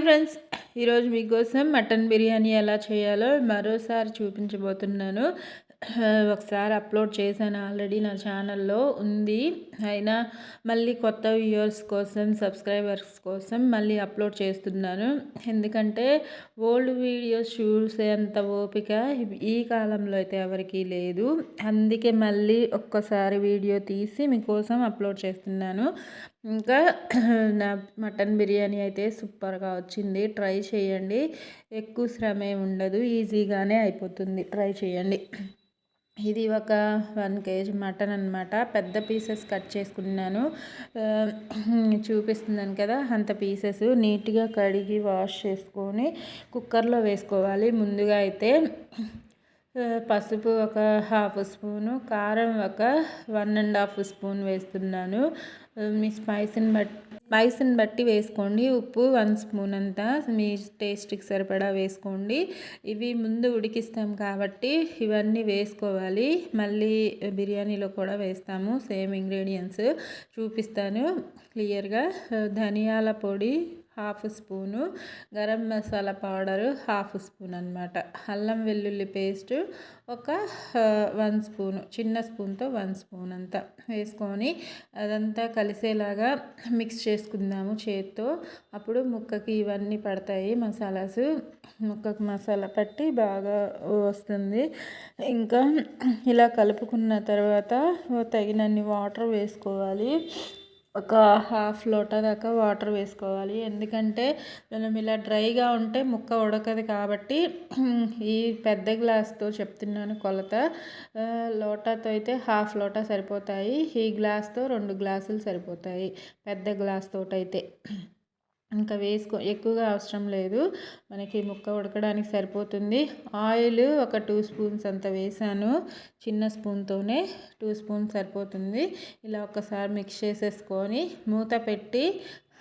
Hi friends. ఈరోజు మీకోసం mutton biryani ఎలా చేయాలో మరోసారి చూపించబోతున్నాను. ఒకసారి అప్లోడ్ చేశాను ఆల్రెడీ నా ఛానల్లో ఉంది. అయినా మళ్ళీ కొత్త వ్యూయర్స్ కోసం సబ్స్క్రైబర్స్ కోసం మళ్ళీ అప్లోడ్ చేస్తున్నాను. ఎందుకంటే ఓల్డ్ వీడియోస్ చూసేంత ఓపిక ఈ కాలంలో అయితే ఎవరికీ లేదు. అందుకే మళ్ళీ ఒక్కసారి వీడియో తీసి మీకోసం అప్లోడ్ చేస్తున్నాను. ఇంకా నా మటన్ బిర్యానీ అయితే సూపర్గా వచ్చింది. ట్రై చేయండి. ఎక్కువ శ్రమ ఉండదు. ఈజీగానే అయిపోతుంది. ట్రై చేయండి. ఇది ఒక వన్ కేజీ మటన్ అనమాట పెద్ద పీసెస్ కట్ చేసుకున్నాను. చూపిస్తున్నాను కదా అంత పీసెస్. నీట్గా కడిగి వాష్ చేసుకొని కుక్కర్లో వేసుకోవాలి. ముందుగా అయితే పసుపు ఒక హాఫ్ స్పూను కారం ఒక వన్ అండ్ హాఫ్ స్పూన్ వేస్తున్నాను. మీ స్పైసీని బట్టి స్పైసీని బట్టి వేసుకోండి. ఉప్పు వన్ స్పూన్ అంతా మీ టేస్ట్కి సరిపడా వేసుకోండి. ఇవి ముందు ఉడికిస్తాం కాబట్టి ఇవన్నీ వేసుకోవాలి. మళ్ళీ బిర్యానీలో కూడా వేస్తాము సేమ్ ఇంగ్రీడియంట్స్ చూపిస్తాను క్లియర్గా. ధనియాల పొడి half spoon garam masala powder half spoon అనమాట అల్లం వెల్లుల్లి పేస్ట్ ఒక వన్ స్పూను చిన్న స్పూన్తో వన్ స్పూన్ అంతా వేసుకొని అదంతా కలిసేలాగా మిక్స్ చేసుకుందాము చేత్తో. అప్పుడు ముక్కకి ఇవన్నీ పడతాయి మసాలాస్. ముక్కకు మసాలా పట్టి బాగా వస్తుంది. ఇంకా ఇలా కలుపుకున్న తర్వాత తగినన్ని వాటర్ వేసుకోవాలి. ఒక హాఫ్ లోటా దాకా వాటర్ వేసుకోవాలి. ఎందుకంటే మనం ఇలా డ్రైగా ఉంటే ముక్క ఉడకదు కాబట్టి ఈ పెద్ద గ్లాస్తో చెప్తున్నాను కొలత. లోటాతో అయితే హాఫ్ లోటా సరిపోతాయి. ఈ గ్లాస్తో రెండు గ్లాసులు సరిపోతాయి. పెద్ద గ్లాస్ తోటైతే. ఇంకా వేసుకో ఎక్కువగా అవసరం లేదు. మనకి ముక్క ఉడకడానికి సరిపోతుంది. ఆయిల్ ఒక టూ స్పూన్స్ అంత వేసాను. చిన్న స్పూన్తోనే టూ స్పూన్స్ సరిపోతుంది. ఇలా ఒకసారి మిక్స్ చేసేసుకొని మూత పెట్టి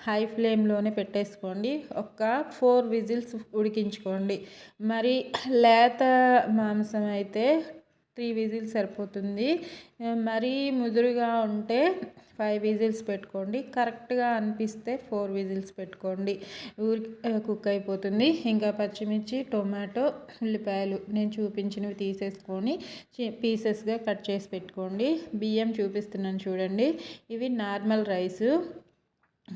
హై ఫ్లేమ్లోనే పెట్టేసుకోండి. ఒక ఫోర్ విజిల్స్ ఉడికించుకోండి. మరి లేత మాంసం అయితే త్రీ విజిల్స్ సరిపోతుంది. మరీ ముదురుగా ఉంటే ఫైవ్ విజిల్స్ పెట్టుకోండి. కరెక్ట్గా అనిపిస్తే ఫోర్ విజిల్స్ పెట్టుకోండి. ఊరి కుక్ అయిపోతుంది. ఇంకా పచ్చిమిర్చి టొమాటో ఉల్లిపాయలు నేను చూపించినవి తీసేసుకొని పీసెస్గా కట్ చేసి పెట్టుకోండి. బియ్యం చూపిస్తున్నాను చూడండి. ఇవి నార్మల్ రైసు.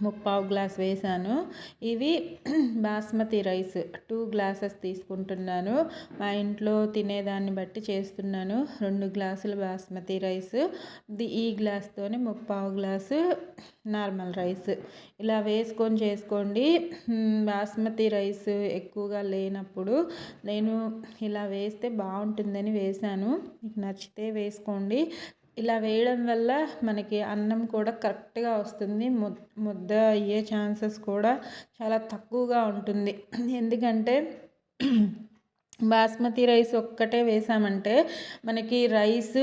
ముప్పావు గ్లాస్ వేసాను ఇవి బాస్మతి రైస్ టూ గ్లాసెస్ తీసుకుంటున్నాను. మా ఇంట్లో తినేదాన్ని బట్టి చేస్తున్నాను. రెండు గ్లాసులు బాస్మతి రైస్. ఈ గ్లాస్తోనే ముప్పావు గ్లాసు నార్మల్ రైస్. ఇలా వేసుకొని చేసుకోండి. బాస్మతి రైస్ ఎక్కువగా లేనప్పుడు నేను ఇలా వేస్తే బాగుంటుందని వేశాను. మీకు నచ్చితే వేసుకోండి. ఇలా వేయడం వల్ల మనకి అన్నం కూడా కరెక్ట్గా వస్తుంది. ముద్ద అయ్యే ఛాన్సెస్ కూడా చాలా తక్కువగా ఉంటుంది. ఎందుకంటే బాస్మతి రైస్ ఒక్కటే వేసామంటే మనకి రైస్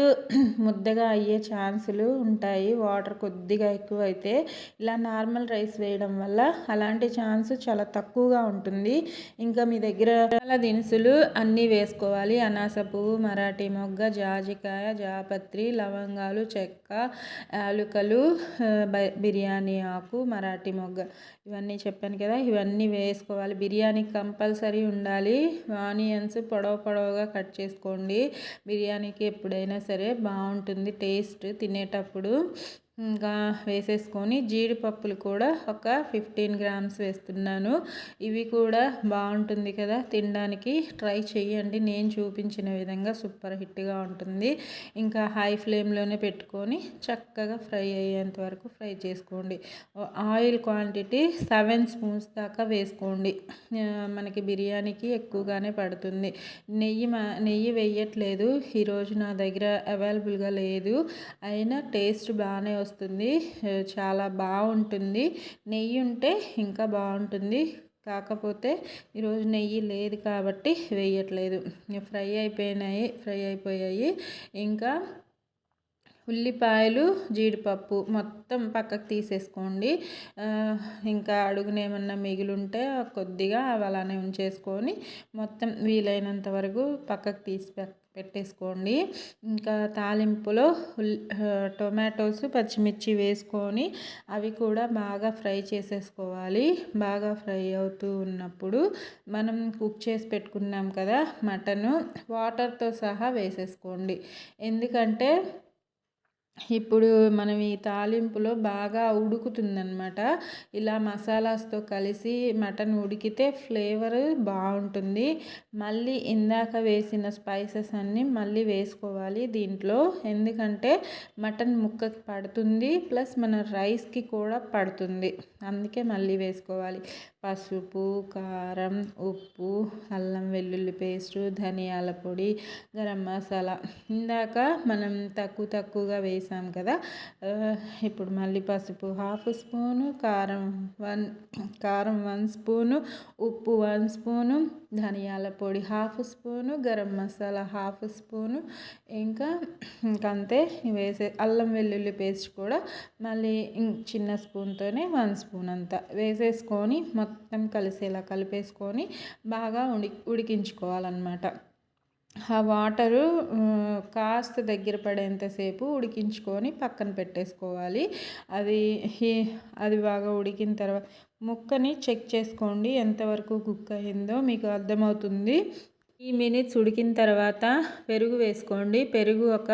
ముద్దగా అయ్యే ఛాన్సులు ఉంటాయి. వాటర్ కొద్దిగా ఎక్కువ అయితే ఇలా నార్మల్ రైస్ వేయడం వల్ల అలాంటి ఛాన్స్ చాలా తక్కువగా ఉంటుంది. ఇంకా మీ దగ్గర చాలా దినుసులు అన్నీ వేసుకోవాలి. అనాస పువ్వు మరాఠీ మొగ్గ జాజికాయ జాపత్రి లవంగాలు చెక్క యాలుకలు బిర్యానీ ఆకు మరాఠీ మొగ్గ. ఇవన్నీ చెప్పాను కదా ఇవన్నీ వేసుకోవాలి. బిర్యానీ కంపల్సరీ ఉండాలి. ఆనియన్స్ పొడవ పొడవుగా కట్ చేసుకోండి. బిర్యానీకి ఎప్పుడైనా సరే బాగుంటుంది టేస్ట్ తినేటప్పుడు. ఇంకా వేసేసుకొని జీడిపప్పులు కూడా ఒక ఫిఫ్టీన్ గ్రామ్స్ వేస్తున్నాను. ఇవి కూడా బాగుంటుంది కదా తినడానికి. ట్రై చేయండి నేను చూపించిన విధంగా సూపర్ హిట్గా ఉంటుంది. ఇంకా హై ఫ్లేమ్లోనే పెట్టుకొని చక్కగా ఫ్రై అయ్యేంత వరకు ఫ్రై చేసుకోండి. ఆయిల్ క్వాంటిటీ సెవెన్ స్పూన్స్ దాకా వేసుకోండి. మనకి బిర్యానీకి ఎక్కువగానే పడుతుంది. నెయ్యి నెయ్యి వేయట్లేదు. ఈరోజు నా దగ్గర అవైలబుల్గా లేదు. అయినా టేస్ట్ బాగానే వస్తుంది. వస్తుంది. చాలా బాగుంటుంది. నెయ్యి ఉంటే ఇంకా బాగుంటుంది. కాకపోతే ఈరోజు నెయ్యి లేదు కాబట్టి వేయట్లేదు. ఫ్రై అయిపోయినాయి ఫ్రై అయిపోయాయి. ఇంకా ఉల్లిపాయలు జీడిపప్పు మొత్తం పక్కకు తీసేసుకోండి. ఇంకా అడుగునేమన్నా మిగిలింటే కొద్దిగా అలానే ఉంచేసుకొని మొత్తం వీలైనంత వరకు పక్కకు తీసి పెట్టేసుకోండి. ఇంకా తాలింపులో టొమాటోస్ పచ్చిమిర్చి వేసుకొని అవి కూడా బాగా ఫ్రై చేసేసుకోవాలి. బాగా ఫ్రై అవుతూ ఉన్నప్పుడు మనం కుక్ చేసి పెట్టుకున్నాం కదా మటను వాటర్తో సహా వేసేసుకోండి. ఎందుకంటే ఇప్పుడు మనం ఈ తాలింపులో బాగా ఉడుకుతుందనమాట ఇలా మసాలాస్తో కలిసి మటన్ ఉడికితే ఫ్లేవర్ బాగుంటుంది. మళ్ళీ ఇందాక వేసిన స్పైసెస్ అన్నీ మళ్ళీ వేసుకోవాలి దీంట్లో. ఎందుకంటే మటన్ ముక్కకి పడుతుంది ప్లస్ మన రైస్కి కూడా పడుతుంది. అందుకే మళ్ళీ వేసుకోవాలి. పసుపు కారం ఉప్పు అల్లం వెల్లుల్లి పేస్టు ధనియాల పొడి గరం మసాలా. ఇందాక మనం తక్కువ తక్కువగా వేసాం కదా ఇప్పుడు మళ్ళీ పసుపు హాఫ్ స్పూను కారం వన్ కారం వన్ స్పూను ఉప్పు వన్ స్పూను ధనియాల పొడి half spoon garam masala half spoon ఇంకా ఇంకంతే వేసే అల్లం వెల్లుల్లి పేస్ట్ కూడా మళ్ళీ చిన్న స్పూన్తోనే వన్ స్పూన్ అంతా వేసేసుకొని మొత్తం మొత్తం కలిసేలా కలిపేసుకొని బాగా ఉడి ఉడికించుకోవాలన్నమాట. ఆ వాటరు కాస్త దగ్గర పడేంతసేపు ఉడికించుకొని పక్కన పెట్టేసుకోవాలి. అది అది బాగా ఉడికిన తర్వాత ముక్కని చెక్ చేసుకోండి ఎంతవరకు కుక్ అయిందో మీకు అర్థమవుతుంది. ఈ మినిట్స్ ఉడికిన తర్వాత పెరుగు వేసుకోండి. పెరుగు ఒక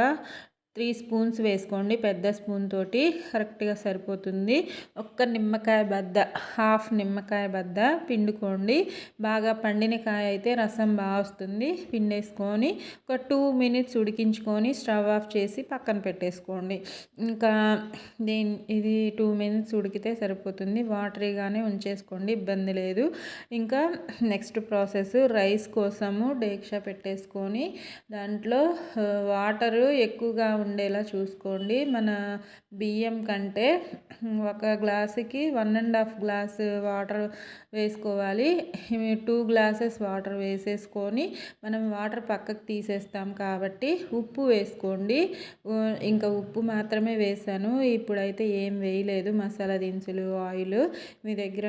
త్రీ స్పూన్స్ వేసుకోండి పెద్ద స్పూన్ తోటి కరెక్ట్గా సరిపోతుంది. ఒక్క నిమ్మకాయ బద్ద హాఫ్ నిమ్మకాయ బద్ద పిండుకోండి. బాగా పండిన కాయ అయితే రసం బాగా వస్తుంది. పిండేసుకొని ఒక టూ మినిట్స్ ఉడికించుకొని స్టవ్ ఆఫ్ చేసి పక్కన పెట్టేసుకోండి. ఇంకా దీని ఇది టూ మినిట్స్ ఉడికితే సరిపోతుంది. వాటరీగానే ఉంచేసుకోండి ఇబ్బంది లేదు. ఇంకా నెక్స్ట్ ప్రాసెస్ రైస్ కోసము డేక్షా పెట్టేసుకొని దాంట్లో వాటరు ఎక్కువగా ఉండేలా చూసుకోండి. మన బియ్యం కంటే ఒక గ్లాసుకి one and half glass water వేసుకోవాలి. టూ గ్లాసెస్ వాటర్ వేసేసుకొని మనం వాటర్ పక్కకు తీసేస్తాం కాబట్టి ఉప్పు వేసుకోండి. ఇంకా ఉప్పు మాత్రమే వేసాను ఇప్పుడైతే ఏం వేయలేదు. మసాలా దినుసులు ఆయిల్ మీ దగ్గర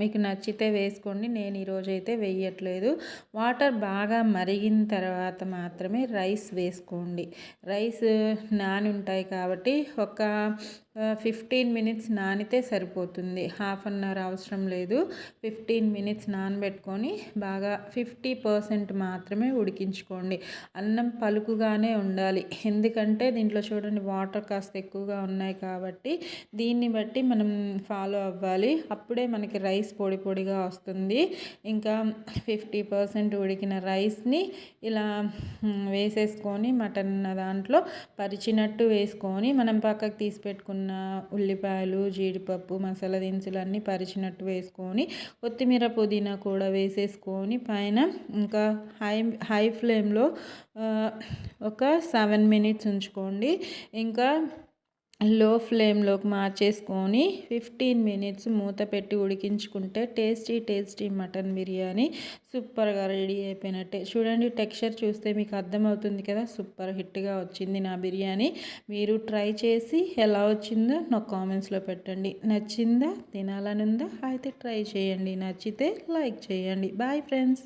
మీకు నచ్చితే వేసుకోండి. నేను ఈరోజు అయితే వేయట్లేదు. వాటర్ బాగా మరిగిన తర్వాత మాత్రమే రైస్ వేసుకోండి. రైస్ నాని ఉంటాయి కాబట్టి ఒక ఫిఫ్టీన్ మినిట్స్ నానితే సరిపోతుంది. హాఫ్ అన్ అవర్ అవసరం లేదు. ఫిఫ్టీన్ మినిట్స్ నానబెట్టుకొని బాగా ఫిఫ్టీ పర్సెంట్ మాత్రమే ఉడికించుకోండి. అన్నం పలుకుగానే ఉండాలి. ఎందుకంటే దీంట్లో చూడండి వాటర్ కాస్త ఎక్కువగా ఉన్నాయి కాబట్టి దీన్ని బట్టి మనం ఫాలో అవ్వాలి. అప్పుడే మనకి రైస్ పొడి పొడిగా వస్తుంది. ఇంకా ఫిఫ్టీ పర్సెంట్ ఉడికిన రైస్ని ఇలా వేసేసుకొని మటన్ దాంట్లో పరిచినట్టు వేసుకొని మనం పక్కకు తీసి పెట్టుకున్న ఉన్న ఉల్లిపాయలు జీడిపప్పు మసాలా దినుసులు అన్నీ పరిచినట్టు వేసుకొని కొత్తిమీర పుదీనా కూడా వేసేసుకొని పైన ఇంకా హై హై ఫ్లేమ్లో ఒక సెవెన్ మినిట్స్ ఉంచుకోండి. ఇంకా లో ఫ్లేమ్లోకి మార్చేసుకొని ఫిఫ్టీన్ మినిట్స్ మూత పెట్టి ఉడికించుకుంటే టేస్టీ టేస్టీ మటన్ బిర్యానీ సూపర్గా రెడీ అయిపోయినట్టే. చూడండి టెక్స్చర్ చూస్తే మీకు అర్థమవుతుంది కదా సూపర్ హిట్గా వచ్చింది నా బిర్యానీ. మీరు ట్రై చేసి ఎలా వచ్చిందో నాకు కామెంట్స్లో పెట్టండి. నచ్చిందా తినాలనుందా అయితే ట్రై చేయండి. నచ్చితే లైక్ చేయండి. Bye friends.